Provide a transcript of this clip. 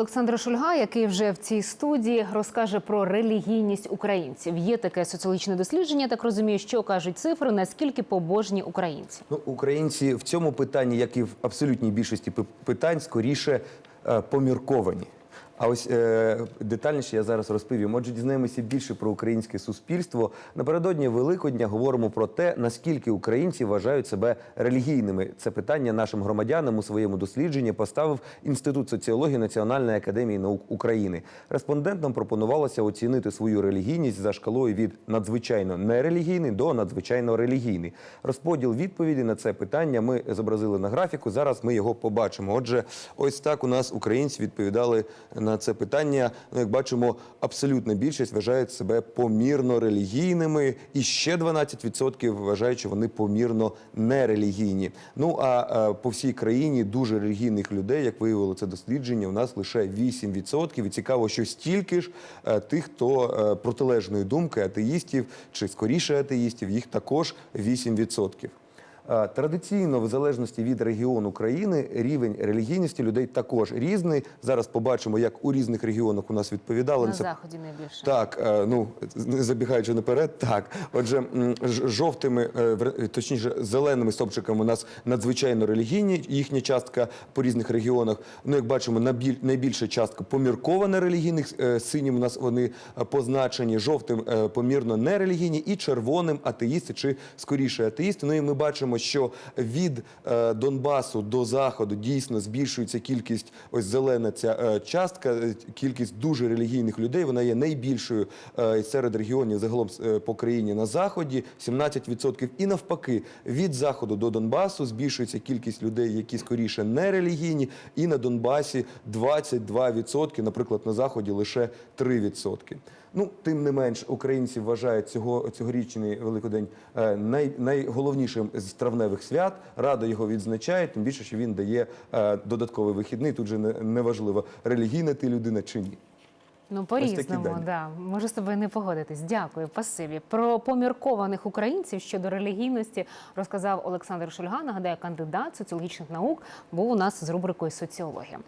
Олександр Шульга, який вже в цій студії розкаже про релігійність українців. Є таке соціологічне дослідження. Так розумію, що кажуть цифри, наскільки побожні українці. Ну, українці в цьому питанні, як і в абсолютній більшості пи- питань, скоріше е, помірковані. А ось е, детальніше я зараз розповім. Отже, дізнаємося більше про українське суспільство. Напередодні Великодня говоримо про те, наскільки українці вважають себе релігійними. Це питання нашим громадянам у своєму дослідженні поставив Інститут соціології Національної академії наук України. Респондентам пропонувалося оцінити свою релігійність за шкалою від надзвичайно нерелігійний до надзвичайно релігійний. Розподіл відповіді на це питання ми зобразили на графіку. Зараз ми його побачимо. Отже, ось так у нас українці відповідали на це питання. Ну, як бачимо, абсолютна більшість вважають себе помірно релігійними, і ще 12% вважають, що вони помірно нерелігійні. Ну а е, по всій країні дуже релігійних людей, як виявило це дослідження, у нас лише 8%. І цікаво, що стільки ж е, тих, хто е, протилежної думки атеїстів чи скоріше атеїстів, їх також 8%. Е, Традиційно, в залежності від регіону країни, рівень релігійності людей також різний. Зараз побачимо, як у різних регіонах у нас відповідали На заході найбільше. так, е, ну не забігаючи наперед, так. Отже, жовтими, е, точніше, зеленими стопчиками у нас надзвичайно релігійні, їхня частка по різних регіонах. Ну, як бачимо, найбільша частка поміркована релігійних, синім у нас вони позначені, жовтим помірно нерелігійні і червоним атеїсти чи скоріше атеїсти. Ну і ми бачимо, що від е, Донбасу до заходу дійсно збільшується кількість ось зелена ця е, частка, е, кількість дуже релігійних людей. Вона є найбільшою серед регіонів загалом по країні на заході 17%. І навпаки, від заходу до Донбасу збільшується кількість людей, які скоріше не релігійні, і на Донбасі 22%, наприклад, на заході лише 3%. Ну, тим не менш, українці вважають цього цьогорічний Великодень най, найголовнішим з травневих свят. Радо його відзначають, тим більше, що він дає е, додатковий вихідний. Тут же неважливо, релігійна ти людина чи ні. Ну, по-різному, да. Можу з тобою не погодитись. Дякую, пасиві. Про поміркованих українців щодо релігійності розказав Олександр Шульга. Нагадаю, кандидат соціологічних наук був у нас з рубрикою соціологія.